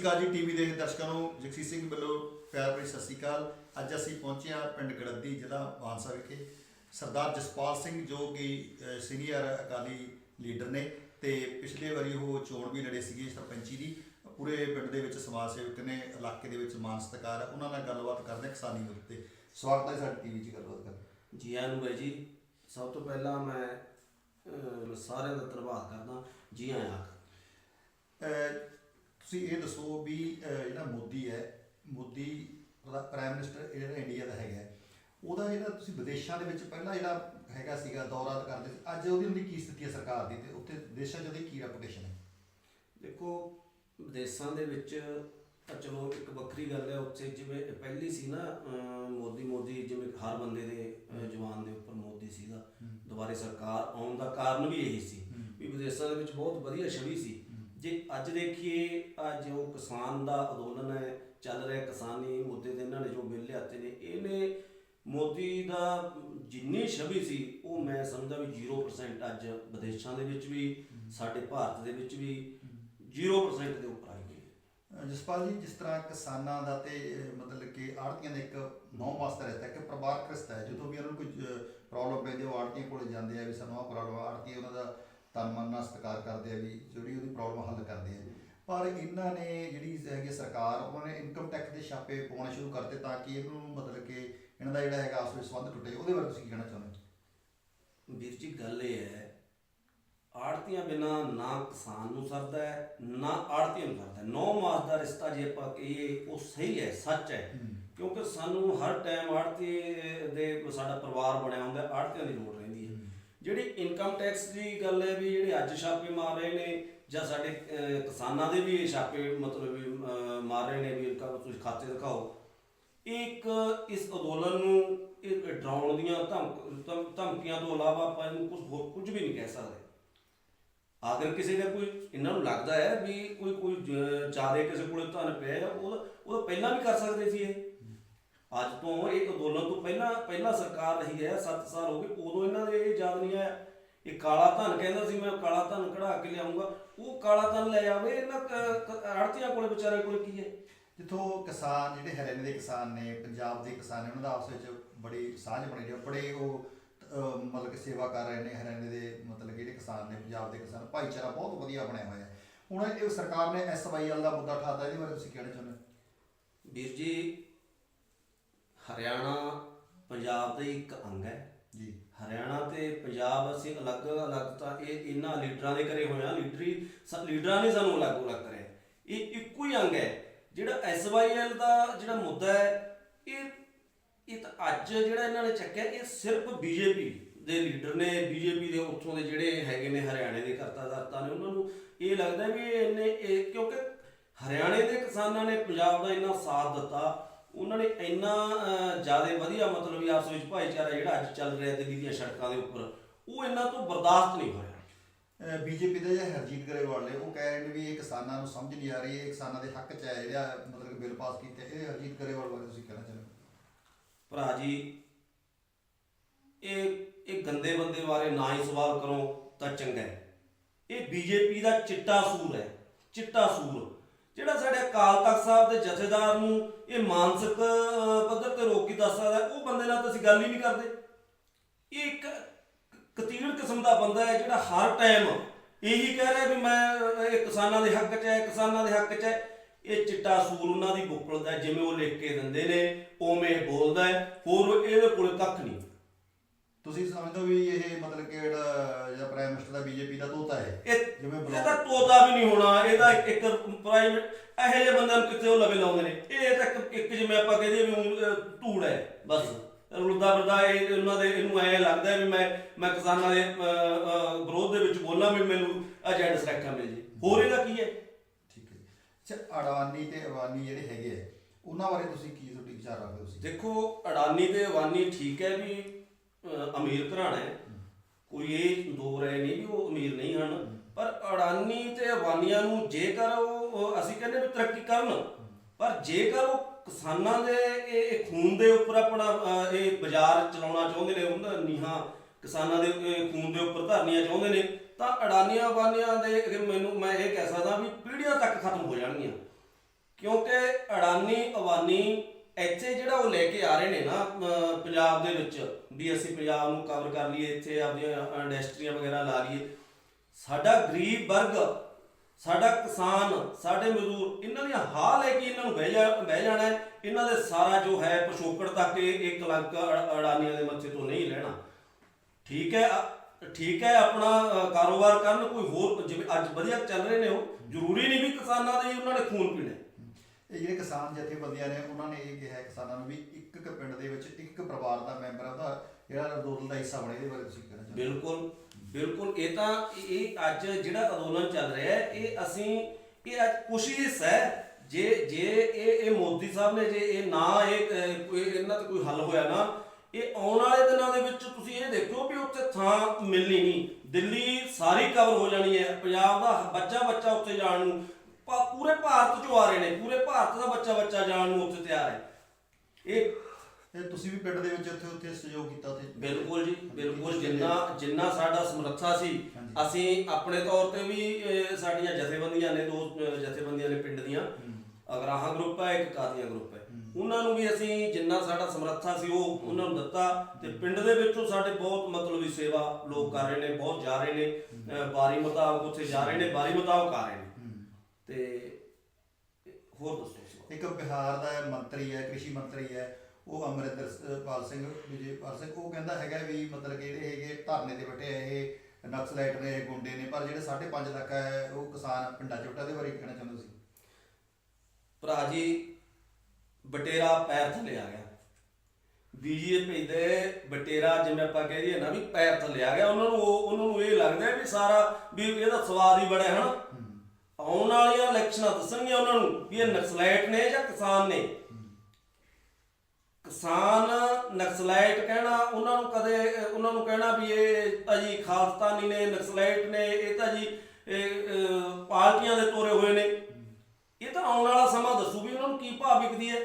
ਸ਼੍ਰੀ ਅਕਾਲ ਜੀ ਟੀਵੀ ਦੇ ਦਰਸ਼ਕਾਂ ਨੂੰ ਜਗਸੀਰ ਸਿੰਘ ਵੱਲੋਂ ਪਿਆਰ ਭਰੀ ਸਤਿ ਸ਼੍ਰੀ ਅਕਾਲ। ਅੱਜ ਅਸੀਂ ਪਹੁੰਚੇ ਹਾਂ ਪਿੰਡ ਗੜੱਦੀ ਜ਼ਿਲ੍ਹਾ ਮਾਨਸਾ ਵਿਖੇ। ਸਰਦਾਰ ਜਸਪਾਲ ਸਿੰਘ ਜੋ ਕਿ ਸੀਨੀਅਰ ਅਕਾਲੀ ਲੀਡਰ ਨੇ ਤੇ ਪਿਛਲੇ ਵਾਰੀ ਉਹ ਚੋਣ ਵੀ ਲੜੇ ਸੀਗੇ ਸਰਪੰਚੀ ਦੀ। ਪੂਰੇ ਪਿੰਡ ਦੇ ਵਿੱਚ ਸਮਾਜ ਸੇਵਕ ਨੇ ਇਲਾਕੇ ਦੇ ਵਿੱਚ ਮਾਨ ਸਤਿਕਾਰ ਉਹਨਾਂ ਨਾਲ ਗੱਲਬਾਤ ਕਰਦੇ ਕਿਸਾਨੀ ਮੁੱਦੇ ਤੇ। ਸਵਾਗਤ ਹੈ ਸਾਡੀ ਟੀਵੀ 'ਚ ਗੱਲਬਾਤ ਕਰਨ। ਜੀ ਆਇਆਂ ਨੂੰ ਬਾਈ ਜੀ ਸਭ ਤੋਂ ਪਹਿਲਾਂ ਮੈਂ ਸਾਰਿਆਂ ਦਾ ਧੰਨਵਾਦ ਕਰਦਾ। ਜੀ ਆਇਆਂ ਤੁਸੀਂ ਇਹ ਦੱਸੋ ਵੀ ਜਿਹੜਾ ਮੋਦੀ ਹੈ ਮੋਦੀ ਉਹਦਾ ਪ੍ਰਾਈਮ ਮਿਨਿਸਟਰ ਜਿਹੜਾ ਇੰਡੀਆ ਦਾ ਹੈਗਾ ਉਹਦਾ ਜਿਹੜਾ ਤੁਸੀਂ ਵਿਦੇਸ਼ਾਂ ਦੇ ਵਿੱਚ ਪਹਿਲਾਂ ਜਿਹੜਾ ਹੈਗਾ ਸੀਗਾ ਦੌਰਾ ਕਰਦੇ ਸੀ ਅੱਜ ਉਹਦੀ ਉਹਦੀ ਕੀ ਸਥਿਤੀ ਹੈ ਸਰਕਾਰ ਦੀ ਤੇ ਉੱਥੇ ਦੇਸ਼ਾਂ 'ਚ ਉਹਦੀ ਕੀ ਰੈਪੂਟੇਸ਼ਨ ਹੈ? ਦੇਖੋ ਵਿਦੇਸ਼ਾਂ ਦੇ ਵਿੱਚ ਤਾਂ ਚਲੋ ਇੱਕ ਵੱਖਰੀ ਗੱਲ ਹੈ ਉੱਥੇ ਜਿਵੇਂ ਪਹਿਲੀ ਸੀ ਨਾ ਮੋਦੀ ਮੋਦੀ ਜਿਵੇਂ ਹਰ ਬੰਦੇ ਦੇ ਜਵਾਨ ਦੇ ਉੱਪਰ ਮੋਦੀ ਸੀਗਾ ਦੁਬਾਰੇ ਸਰਕਾਰ ਆਉਣ ਦਾ ਕਾਰਨ ਵੀ ਇਹੀ ਸੀ ਵੀ ਵਿਦੇਸ਼ਾਂ ਦੇ ਵਿੱਚ ਬਹੁਤ ਵਧੀਆ ਛਵੀ ਸੀ। ਜੇ ਅੱਜ ਦੇਖੀਏ ਜੋ ਕਿਸਾਨ ਦਾ ਅੰਦੋਲਨ ਹੈ, ਚੱਲ ਰਿਹਾ ਕਿਸਾਨੀ ਮੁੱਦੇ ਤੇ ਇਹਨਾਂ ਨੇ ਜੋ ਬਿੱਲ ਲਿਆਤੇ ਨੇ, ਇਹਨੇ ਮੋਦੀ ਦਾ ਜਿੰਨੀ ਛਵੀ ਸੀ, ਉਹ ਮੈਂ ਸਮਝਦਾ ਵੀ 0% ਅੱਜ ਵਿਦੇਸ਼ਾਂ ਦੇ ਵਿੱਚ ਵੀ, ਸਾਡੇ ਭਾਰਤ ਦੇ ਵਿੱਚ ਵੀ 0% ਦੇ ਉੱਪਰ ਆਈ ਗਈ ਜਸਪਾਲ ਜੀ, ਜਿਸ ਤਰ੍ਹਾਂ ਕਿਸਾਨਾਂ ਦਾ ਤੇ ਮਤਲਬ ਕਿ ਆੜਤੀਆਂ ਦਾ ਇੱਕ ਨੌ ਵਾਸਤਾ ਰਹਿੰਦਾ ਹੈ ਕਿ ਪਰਿਵਾਰਕ ਰਿਸ਼ਤਾ ਹੈ, ਜਦੋਂ ਵੀ ਉਹਨਾਂ ਨੂੰ ਕੋਈ ਪ੍ਰੋਬਲਮ ਪੈਂਦੀ ਹੈ, ਉਹ ਆੜਤੀਆਂ ਕੋਲ ਜਾਂਦੇ ਆ ਵੀ ਸਾਨੂੰ ਆਹ ਪ੍ਰੋਬਲਮ ਆ ਆੜਤੀ ਉਹਨਾਂ ਦਾ ਤਨ ਮਨ ਨਾਲ ਸਤਿਕਾਰ ਕਰਦੇ ਆ ਵੀ ਜਿਹੜੀ ਉਹਦੀ ਪ੍ਰੋਬਲਮ ਹੱਲ ਕਰਦੇ ਆ। ਪਰ ਇਹਨਾਂ ਨੇ ਜਿਹੜੀ ਹੈਗੀ ਸਰਕਾਰ ਉਹਨਾਂ ਨੇ ਇਨਕਮ ਟੈਕਸ ਦੇ ਛਾਪੇ ਪਾਉਣੇ ਸ਼ੁਰੂ ਕਰਤੇ ਤਾਂ ਕਿ ਇਹਨੂੰ ਮਤਲਬ ਕਿ ਇਹਨਾਂ ਦਾ ਜਿਹੜਾ ਹੈਗਾ ਆਪਸ ਵਿੱਚ ਸੰਬੰਧ ਟੁੱਟੇ। ਉਹਦੇ ਬਾਰੇ ਤੁਸੀਂ ਕੀ ਕਹਿਣਾ ਚਾਹੁੰਦੇ ਵੀਰ ਜੀ ਗੱਲ ਇਹ ਹੈ ਆੜਤੀਆਂ ਬਿਨਾ ਨਾ ਕਿਸਾਨ ਨੂੰ ਸਰਦਾ ਹੈ ਨਾ ਆੜਤੀਆਂ ਨੂੰ ਸਰਦਾ। ਨੌ ਮਾਸ ਦਾ ਰਿਸ਼ਤਾ ਜੇ ਆਪਾਂ ਕਹੀਏ ਉਹ ਸਹੀ ਹੈ ਸੱਚ ਹੈ। ਕਿਉਂਕਿ ਸਾਨੂੰ ਹਰ ਟਾਈਮ ਆੜਤੀ ਦੇ ਸਾਡਾ ਪਰਿਵਾਰ ਬਣਿਆ ਹੁੰਦਾ ਆੜਤੀਆਂ ਦੀ ਲੋੜ ਰਹਿੰਦੀ ਹੈ। ਜਿਹੜੀ ਇਨਕਮ ਟੈਕਸ ਦੀ ਗੱਲ ਹੈ ਵੀ ਜਿਹੜੇ ਅੱਜ ਛਾਪੇ ਮਾਰ ਰਹੇ ਨੇ ਜਾਂ ਸਾਡੇ ਕਿਸਾਨਾਂ ਦੇ ਵੀ ਇਹ ਛਾਪੇ ਮਤਲਬ ਵੀ ਮਾਰ ਰਹੇ ਨੇ ਵੀ ਇਨਕਮ ਤੁਸੀਂ ਖਾਤੇ ਦਿਖਾਓ। ਇਹ ਇੱਕ ਇਸ ਅੰਦੋਲਨ ਨੂੰ ਇਹ ਡਰਾਉਣ ਦੀਆਂ ਧਮਕ ਧਮ- ਧਮਕੀਆਂ ਤੋਂ ਇਲਾਵਾ ਆਪਾਂ ਇਹਨੂੰ ਕੁਝ ਹੋਰ ਕੁਝ ਵੀ ਨਹੀਂ ਕਹਿ ਸਕਦੇ। ਅਗਰ ਕਿਸੇ ਦਾ ਕੋਈ, ਇਹਨਾਂ ਨੂੰ ਲੱਗਦਾ ਹੈ ਵੀ ਕੋਈ ਕੋਈ ਚਾਰੇ ਕਿਸੇ ਕੋਲੇ ਧਨ ਪਿਆ ਹੈ, ਉਹ ਉਹ ਤਾਂ ਪਹਿਲਾਂ ਵੀ ਕਰ ਸਕਦੇ ਸੀ ਇਹ। ਅੱਜ ਤੋਂ ਇਹ ਅੰਦੋਲਨ ਤੋਂ ਪਹਿਲਾਂ ਪਹਿਲਾਂ ਸਰਕਾਰ ਰਹੀ ਹੈ 7 ਸਾਲ ਹੋ ਗਏ ਉਦੋਂ ਇਹਨਾਂ ਦੇ ਇਹ ਯਾਦ ਨਹੀਂ ਆਇਆ। ਇਹ ਕਾਲਾ ਧਨ ਕਹਿੰਦਾ ਸੀ ਮੈਂ ਕਾਲਾ ਧਨ ਕਢਾ ਕੇ ਲਿਆਉਂਗਾ। ਉਹ ਕਾਲਾ ਧਨ ਲੈ ਆਵੇ ਇਹਨਾਂ ਆੜਤੀਆਂ ਕੋਲੇ ਵਿਚਾਰੇ ਕੋਲੇ ਕੀ ਹੈ? ਜਿੱਥੋਂ ਕਿਸਾਨ ਜਿਹੜੇ ਹਰਿਆਣੇ ਦੇ ਕਿਸਾਨ ਨੇ ਪੰਜਾਬ ਦੇ ਕਿਸਾਨ ਨੇ ਉਹਨਾਂ ਦਾ ਆਪਸ ਵਿੱਚ ਬੜੀ ਸਾਂਝ ਬਣੀ ਰਹੀ ਬੜੇ ਉਹ ਮਤਲਬ ਕਿ ਸੇਵਾ ਕਰ ਰਹੇ ਨੇ ਹਰਿਆਣੇ ਦੇ ਮਤਲਬ ਜਿਹੜੇ ਕਿਸਾਨ ਨੇ ਪੰਜਾਬ ਦੇ ਕਿਸਾਨ ਭਾਈਚਾਰਾ ਬਹੁਤ ਵਧੀਆ ਬਣਿਆ ਹੋਇਆ ਹੈ। ਹੁਣ ਇਹ ਸਰਕਾਰ ਨੇ ਐਸਵਾਈਐਲ ਦਾ ਮੁੱਦਾ ਉਠਾਤਾ ਇਹਦੇ ਬਾਰੇ ਤੁਸੀਂ ਕਹਿਣਾ ਚਾਹੁੰਦੇ ਹੋ? ਵੀਰ ਜੀ ਹਰਿਆਣਾ ਪੰਜਾਬ ਦਾ ਹੀ ਇੱਕ ਅੰਗ ਹੈ। ਜੀ। ਹਰਿਆਣਾ ਤੇ ਪੰਜਾਬ ਅਸੀਂ ਅਲੱਗ ਅਲੱਗ ਤਾਂ ਇਹ ਇਹਨਾਂ ਲੀਡਰਾਂ ਦੇ ਕਰੇ ਹੋਏ ਆ ਲੀਡਰੀ ਲੀਡਰਾਂ ਨੇ ਸਾਨੂੰ ਅਲੱਗ ਅਲੱਗ ਕਰਿਆ ਇਹ ਇੱਕੋ ਹੀ ਅੰਗ ਹੈ। ਜਿਹੜਾ ਐਸਵਾਈਐਲ ਦਾ ਜਿਹੜਾ ਮੁੱਦਾ ਹੈ ਇਹ ਇਹ ਤਾਂ ਅੱਜ ਜਿਹੜਾ ਇਹਨਾਂ ਨੇ ਚੱਕਿਆ ਇਹ ਸਿਰਫ ਬੀਜੇਪੀ ਦੇ ਲੀਡਰ ਨੇ ਬੀਜੇਪੀ ਦੇ ਉੱਥੋਂ ਦੇ ਜਿਹੜੇ ਹੈਗੇ ਨੇ ਹਰਿਆਣੇ ਦੇ ਕਰਤਾ ਦਰਤਾ ਨੇ ਉਹਨਾਂ ਨੂੰ ਇਹ ਲੱਗਦਾ ਵੀ ਇਹਨੇ ਇਹ ਕਿਉਂਕਿ ਹਰਿਆਣੇ ਦੇ ਕਿਸਾਨਾਂ ਨੇ ਪੰਜਾਬ ਦਾ ਇੰਨਾ ਸਾਥ ਦਿੱਤਾ। ਉਹਨਾਂ ਨੇ ਇੰਨਾ ਜ਼ਿਆਦਾ ਵਧੀਆ ਮਤਲਬ ਵੀ ਆਪਸ ਵਿੱਚ ਭਾਈਚਾਰਾ ਜਿਹੜਾ ਅੱਜ ਚੱਲ ਰਿਹਾ ਦਿੱਲੀ ਦੀਆਂ ਸੜਕਾਂ ਦੇ ਉੱਪਰ ਉਹ ਇਹਨਾਂ ਤੋਂ ਬਰਦਾਸ਼ਤ ਨਹੀਂ ਹੋ ਰਿਹਾ ਬੀਜੇਪੀ ਦੇ ਜਿਹੜੇ ਹਰਜੀਤ ਗਰੇਵਾਲ ਨੇ ਉਹ ਕਹਿ ਰਹੇ ਨੇ ਵੀ ਇਹ ਕਿਸਾਨਾਂ ਨੂੰ ਸਮਝ ਨਹੀਂ ਆ ਰਹੀ ਇਹ ਕਿਸਾਨਾਂ ਦੇ ਹੱਕ 'ਚ ਹੈ ਜਿਹੜਾ ਮਤਲਬ ਬਿੱਲ ਪਾਸ ਕੀਤਾ। ਇਹ ਹਰਜੀਤ ਗਰੇਵਾਲ ਬਾਰੇ ਤੁਸੀਂ ਕਹਿਣਾ ਚਾਹੁੰਦੇ ਹੋ? ਭਰਾ ਜੀ ਇਹ ਇਹ ਗੰਦੇ ਬੰਦੇ ਬਾਰੇ ਨਾ ਹੀ ਸਵਾਲ ਕਰੋ ਤਾਂ ਚੰਗਾ ਹੈ। ਇਹ ਬੀਜੇਪੀ ਦਾ ਚਿੱਟਾ ਸੂਰ ਹੈ ਚਿੱਟਾ ਸੂਰ। ਜਿਹੜਾ ਸਾਡੇ ਅਕਾਲ ਤਖਤ ਸਾਹਿਬ ਦੇ ਜਥੇਦਾਰ ਨੂੰ ਇਹ ਮਾਨਸਿਕ ਪੱਧਰ ਤੇ ਰੋਕ ਕੇ ਦੱਸ ਸਕਦਾ ਉਹ ਬੰਦੇ ਨਾਲ ਤਾਂ ਅਸੀਂ ਗੱਲ ਹੀ ਨਹੀਂ ਕਰਦੇ। ਇਹ ਇੱਕ ਕਤੀੜ ਕਿਸਮ ਦਾ ਬੰਦਾ ਹੈ ਜਿਹੜਾ ਹਰ ਟਾਈਮ ਇਹੀ ਕਹਿ ਰਿਹਾ ਵੀ ਮੈਂ, ਇਹ ਕਿਸਾਨਾਂ ਦੇ ਹੱਕ 'ਚ ਹੈ, ਕਿਸਾਨਾਂ ਦੇ ਹੱਕ 'ਚ ਹੈ। ਇਹ ਚਿੱਟਾ ਸੂਰ ਉਹਨਾਂ ਦੀ ਬੁੱਕਲ ਦਾ ਜਿਵੇਂ ਉਹ ਲਿਖ ਕੇ ਦਿੰਦੇ ਨੇ, ਉਵੇਂ ਬੋਲਦਾ ਹੈ, ਹੋਰ ਇਹਦੇ ਕੋਲ ਕੱਖ ਨਹੀਂ। ਤੁਸੀਂ ਸਮਝਦੇ ਹੋ ਵੀ ਇਹ ਮਤਲਬ ਕਿ ਜਿਹੜਾ ਜਿਹੜਾ ਪ੍ਰਾਈਮ ਮਿਨਿਸਟਰ ਦਾ ਬੀਜੇਪੀ ਦਾ ਤੋਤਾ ਹੈ ਇਹ ਜਿਵੇਂ ਇਹਦਾ ਤੋਤਾ ਵੀ ਨਹੀਂ ਹੋਣਾ ਇਹਦਾ ਇੱਕ ਪ੍ਰਾਈਵੇਟ ਇਹੋ ਜਿਹੇ ਬੰਦਿਆਂ ਨੂੰ ਕਿੱਥੇ ਉਹ ਲਵੇ ਲਾਉਂਦੇ ਨੇ? ਇਹ ਤਾਂ ਇੱਕ ਇੱਕ ਜਿਵੇਂ ਆਪਾਂ ਕਹਦੇ ਵੀ ਊਂ, ਅਹ, ਧੂੜ ਹੈ ਬਸ। ਰੁਲਦਾ ਫਿਰਦਾ ਇਹ ਉਹਨਾਂ ਦੇ ਇਹਨੂੰ ਐ ਲੱਗਦਾ ਵੀ ਮੈਂ ਮੈਂ ਕਿਸਾਨਾਂ ਦੇ ਅਹ, ਅਹ, ਵਿਰੋਧ ਦੇ ਵਿੱਚ ਬੋਲਾਂ ਵੀ ਮੈਨੂੰ ਏਜੰਟ ਸੁਰੱਖਿਆ ਮਿਲ ਜੇ। ਹੋਰ ਇਹਦਾ ਕੀ ਹੈ? ਠੀਕ ਹੈ ਜੀ। ਅੱਛਾ ਅਡਵਾਨੀ ਤੇ ਅਵਾਨੀ ਜਿਹੜੇ ਹੈਗੇ ਆ ਉਹਨਾਂ ਬਾਰੇ ਤੁਸੀਂ ਕੀ ਤੁਹਾਡੀ ਵਿਚਾਰ ਰੱਖਦੇ ਹੋ ਤੁਸੀਂ? ਦੇਖੋ ਅਡਾਨੀ ਤੇ ਅਵਾਨੀ ਠੀਕ ਹੈ ਵੀ ਅਹ, ਅਮੀਰ ਘਰਾਣਾ ਹੈ। ਕੋਈ ਇਹ ਦੋ ਰਾਏ ਨਹੀਂ ਵੀ ਉਹ ਅਮੀਰ ਨਹੀਂ ਹਨ। ਪਰ ਅਡਾਨੀ ਤੇ ਅਬਾਨੀਆਂ ਨੂੰ ਜੇਕਰ ਉਹ ਉਹ ਅਸੀਂ ਕਹਿੰਦੇ ਵੀ ਤਰੱਕੀ ਕਰਨ ਪਰ ਜੇਕਰ ਉਹ ਕਿਸਾਨਾਂ ਦੇ ਇਹ ਇਹ ਖੂਨ ਦੇ ਉੱਪਰ ਆਪਣਾ ਅਹ, ਇਹ ਬਾਜ਼ਾਰ ਚਲਾਉਣਾ ਚਾਹੁੰਦੇ ਨੇ ਉਹਨਾਂ ਨੀਹਾਂ ਕਿਸਾਨਾਂ ਦੇ ਇਹ ਖੂਨ ਦੇ ਉੱਪਰ ਧਰਨੀਆਂ ਚਾਹੁੰਦੇ ਨੇ ਤਾਂ ਅਡਾਨੀਆਂ ਅਬਾਨੀਆਂ ਦੇ ਇਹ ਮੈਨੂੰ ਮੈਂ ਇਹ ਕਹਿ ਸਕਦਾ ਵੀ ਪੀੜ੍ਹੀਆਂ ਤੱਕ ਖਤਮ ਹੋ ਜਾਣਗੀਆਂ। ਕਿਉਂਕਿ ਅਡਾਨੀ ਅਵਾਨੀ ਇੱਥੇ ਜਿਹੜਾ ਉਹ ਲੈ ਕੇ ਆ ਰਹੇ ਨੇ ਨਾ ਅਮ, ਪੰਜਾਬ ਦੇ ਵਿੱਚ ਵੀ ਅਸੀਂ ਪੰਜਾਬ ਨੂੰ ਕਵਰ ਕਰ ਲਈਏ ਇੱਥੇ ਆਪਣੀਆਂ ਇੰਡਸਟਰੀਆਂ ਵਗੈਰਾ ਲਾ ਲਈਏ। ਸਾਡਾ ਗਰੀਬ ਵਰਗ ਸਾਡਾ ਕਿਸਾਨ ਸਾਡੇ ਮਜ਼ਦੂਰ ਇਹਨਾਂ ਦੀਆਂ ਹਾਲ ਹੈ ਕਿ ਇਹਨਾਂ ਨੂੰ ਬਹਿ ਜਾ ਬਹਿ ਜਾਣਾ ਹੈ। ਇਹਨਾਂ ਦੇ ਸਾਰਾ ਜੋ ਹੈ ਪਿਛੋਕੜ ਤੱਕ ਇਹ ਇਹ ਕਲੰਕ ਅੜ- ਅਡਾਨੀਆਂ ਦੇ ਮੱਥੇ ਤੋਂ ਨਹੀਂ ਲੈਣਾ। ਠੀਕ ਹੈ ਅ- ਠੀਕ ਹੈ ਆਪਣਾ ਅ, ਕਾਰੋਬਾਰ ਕਰਨ ਕੋਈ ਹੋਰ ਜਿਵੇਂ ਅੱਜ ਵਧੀਆ ਚੱਲ ਰਹੇ ਨੇ ਉਹ ਜ਼ਰੂਰੀ ਨਹੀਂ ਵੀ ਕਿਸਾਨਾਂ ਦੇ ਹੀ ਉਹਨਾਂ ਨੇ ਖੂਨ ਪੀਣਾ ਹੈ। ਇਹ ਜਿਹੜੇ ਕਿਸਾਨ ਜਥੇਬੰਦੀਆਂ ਨੇ, ਉਹਨਾਂ ਨੇ ਇਹ ਕਿਹਾ ਕਿਸਾਨਾਂ ਨੂੰ ਵੀ ਇੱਕ ਇੱਕ ਪਿੰਡ ਦੇ ਵਿੱਚ ਇੱਕ ਪਰਿਵਾਰ ਦਾ ਮੈਂਬਰ ਉਹਦਾ ਜਿਹੜਾ ਅੰਦੋਲਨ ਦਾ ਹਿੱਸਾ ਬਣੇ, ਇਹਦੇ ਬਾਰੇ ਤੁਸੀਂ ਕਹਿਣਾ ਚਾਹੁੰਦੇ ਬਿਲਕੁਲ ਬਿਲਕੁਲ। ਇਹ ਤਾਂ ਇਹ ਅੱਜ ਜਿਹੜਾ ਅੰਦੋਲਨ ਚੱਲ ਰਿਹਾ ਹੈ, ਇਹ ਅਸੀਂ ਇਹ ਅੱਜ ਕੋਸ਼ਿਸ਼ ਹੈ ਜੇ ਜੇ ਇਹ ਇਹ ਮੋਦੀ ਸਾਹਿਬ ਨੇ ਜੇ ਇਹ ਨਾ ਇਹ ਕੋਈ ਇਹਨਾਂ ਤੇ ਕੋਈ ਹੱਲ ਹੋਇਆ ਨਾ, ਇਹ ਆਉਣ ਵਾਲੇ ਦਿਨਾਂ ਦੇ ਵਿੱਚ ਤੁਸੀਂ ਇਹ ਦੇਖੋ ਵੀ ਉੱਥੇ ਥਾਂ ਮਿਲਣੀ ਨਹੀਂ। ਦਿੱਲੀ ਸਾਰੀ ਕਵਰ ਹੋ ਜਾਣੀ ਹੈ। ਪੰਜਾਬ ਦਾ ਬੱਚਾ ਬੱਚਾ ਉੱਥੇ ਜਾਣ ਨੂੰ ਭਾ- ਪੂਰੇ ਭਾਰਤ ਚੋਂ ਆ ਰਹੇ ਨੇ ਪੂਰੇ ਭਾਰਤ ਦਾ ਬੱਚਾ ਬੱਚਾ ਜਾਣ ਨੂੰ ਉੱਥੇ ਤਿਆਰ ਹੈ। ਇਹ ਇਹ ਤੁਸੀਂ ਵੀ ਪਿੰਡ ਦੇ ਵਿੱਚ ਉੱਥੇ ਉੱਥੇ ਸਹਿਯੋਗ ਕੀਤਾ ਉੱਥੇ ਬਿਲਕੁਲ ਜੀ ਬਿਲਕੁਲ ਜਿੰਨਾ ਜਿੰਨਾ ਸਾਡਾ ਸਮਰੱਥਾ ਸੀ ਹਾਂਜੀ। ਅਸੀਂ ਆਪਣੇ ਤੌਰ ਤੇ ਵੀ ਅਹ, ਸਾਡੀਆਂ ਜਥੇਬੰਦੀਆਂ ਨੇ ਦੋ ਅਹ, ਜਥੇਬੰਦੀਆਂ ਨੇ ਪਿੰਡ ਦੀਆਂ। ਅਗਰਾਹਾਂ ਗਰੁੱਪ ਹੈ ਇੱਕ ਕਾਦੀਆਂ ਗਰੁੱਪ ਹੈ। ਉਹਨਾਂ ਨੂੰ ਵੀ ਅਸੀਂ ਜਿੰਨਾ ਸਾਡਾ ਸਮਰੱਥਾ ਸੀ ਉਹ ਉਹਨਾਂ ਨੂੰ ਦਿੱਤਾ। ਤੇ ਪਿੰਡ ਦੇ ਵਿੱਚੋਂ ਸਾਡੇ ਬਹੁਤ ਮਤਲਬੀ ਸੇਵਾ ਲੋਕ ਕਰ ਰਹੇ ਨੇ ਬਹੁਤ ਜਾ ਰਹੇ ਨੇ। ਅਹ, ਬਾਰੀ ਮੁਤਾਬਕ ਉੱਥੇ ਜਾ ਰਹੇ ਨੇ ਬਾਰੀ ਮੁਤਾਬਕ ਆ ਰਹੇ ਨੇ। ਤੇ ਹੋਰ ਦੱਸੋ। ਇੱਕ ਬਿਹਾਰ ਦਾ ਮੰਤਰੀ ਹੈ ਕ੍ਰਿਸ਼ੀ ਮੰਤਰੀ ਹੈ ਉਹ ਅਮਰਿੰਦਰ ਸ- ਪਾਲ ਸਿੰਘ ਵਿਜੇਪਾਲ ਸਿੰਘ ਉਹ ਕਹਿੰਦਾ ਹੈਗਾ ਵੀ ਮਤਲਬ ਕਿ ਜਿਹੜੇ ਹੈਗੇ ਧਰਨੇ ਤੇ ਬੈਠੇ ਆ ਇਹ ਨਕਸਲਾਈਟ ਨੇ ਇਹ ਗੁੰਡੇ ਨੇ ਪਰ ਜਿਹੜੇ 5.5 ਲੱਖ ਹੈ ਉਹ ਕਿਸਾਨ ਪਿੰਡਾਂ ਚ ਉੱਟਾ ਦੇ ਬਾਰੇ ਕੀ ਕਹਿਣਾ ਚਾਹੁੰਦੇ ਸੀ ਭਰਾ ਜੀ ਬਟੇਰਾ ਪੈਰ ਥੱਲੇ ਆ ਗਿਆ। ਬੀਜੇਪੀ ਦੇ ਬਟੇਰਾ ਜਿਵੇਂ ਆਪਾਂ ਕਹਿ ਦਈਏ ਨਾ ਵੀ ਪੈਰ ਥੱਲੇ ਆ ਗਿਆ ਉਹਨਾਂ ਨੂੰ ਉਹ- ਉਹਨਾਂ ਨੂੰ ਇਹ ਲੱਗਦਾ ਵੀ ਸਾਰਾ ਵੀ ਇਹਦਾ ਸਵਾਦ ਹੀ ਬੜਾ ਹੈ ਹਨਾ? ਆਉਣ ਵਾਲੀਆਂ ਇਲੈਕਸ਼ਨਾਂ ਦੱਸਣਗੀਆਂ ਉਹਨਾਂ ਨੂੰ ਵੀ ਇਹ ਨਕਸਲਾਈਟ ਨੇ ਜਾਂ ਕਿਸਾਨ ਨੇ। ਕਿਸਾਨ ਨਕਸਲਾਈਟ ਕਹਿਣਾ, ਉਹਨਾਂ ਨੂੰ ਕਦੇ, ਉਹਨਾਂ ਨੂੰ ਕਹਿਣਾ ਵੀ ਇਹ ਤਾਂ ਜੀ ਖਾਲਸਤਾਨੀ ਨੇ, ਨਕਸਲਾਈਟ ਨੇ, ਇਹ ਤਾਂ ਜੀ ਪਾਰਟੀਆਂ ਦੇ ਤੋਰੇ ਹੋਏ ਨੇ। ਇਹ ਤਾਂ ਆਉਣ ਵਾਲਾ ਸਮਾਂ ਦੱਸੂ ਵੀ ਉਹਨਾਂ ਨੂੰ ਕੀ ਭਾਅ ਵਿਕਦੀ ਹੈ।